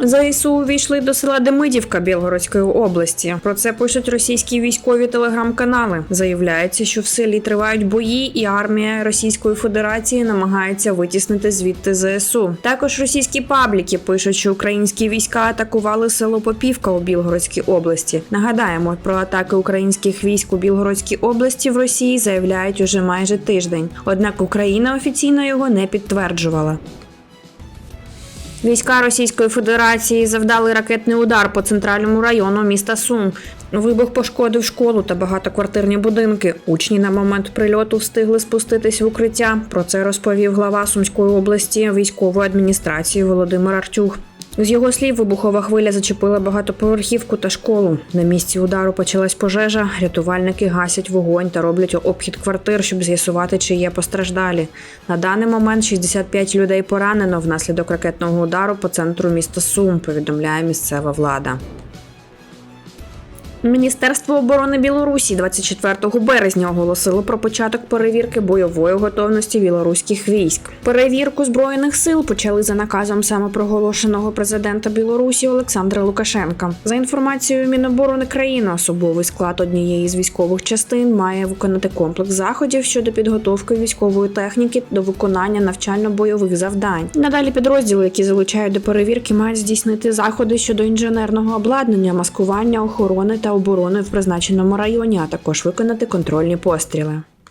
ЗСУ увійшли до села Демидівка Білгородської області. Про це пишуть російські військові телеграм-канали. Заявляється, що в селі тривають бої, і армія Російської Федерації намагається витіснити звідти ЗСУ. Також російські пабліки пишуть, що українські війська атакували село Попівка у Білгородській області. Нагадаємо, про атаки українських військ у Білгородській області в Росії заявляють уже майже тиждень. Однак Україна офіційно його не підтверджувала. Війська Російської Федерації завдали ракетний удар по центральному району міста Сум. Вибух пошкодив школу та багатоквартирні будинки. Учні на момент прильоту встигли спуститись в укриття. Про це розповів глава Сумської області військової адміністрації Володимир Артюх. З його слів, вибухова хвиля зачепила багатоповерхівку та школу. На місці удару почалась пожежа. Рятувальники гасять вогонь та роблять обхід квартир, щоб з'ясувати, чи є постраждалі. На даний момент 65 людей поранено внаслідок ракетного удару по центру міста Сум. Повідомляє місцева влада. Міністерство оборони Білорусі 24 березня оголосило про початок перевірки бойової готовності білоруських військ. Перевірку збройних сил почали за наказом самопроголошеного президента Білорусі Олександра Лукашенка. За інформацією Міноборони країни, особовий склад однієї з військових частин має виконати комплекс заходів щодо підготовки військової техніки до виконання навчально-бойових завдань. Надалі підрозділи, які залучають до перевірки, мають здійснити заходи щодо інженерного обладнання, маскування, охорони та оборони в призначеному районі, а також виконати контрольні постріли.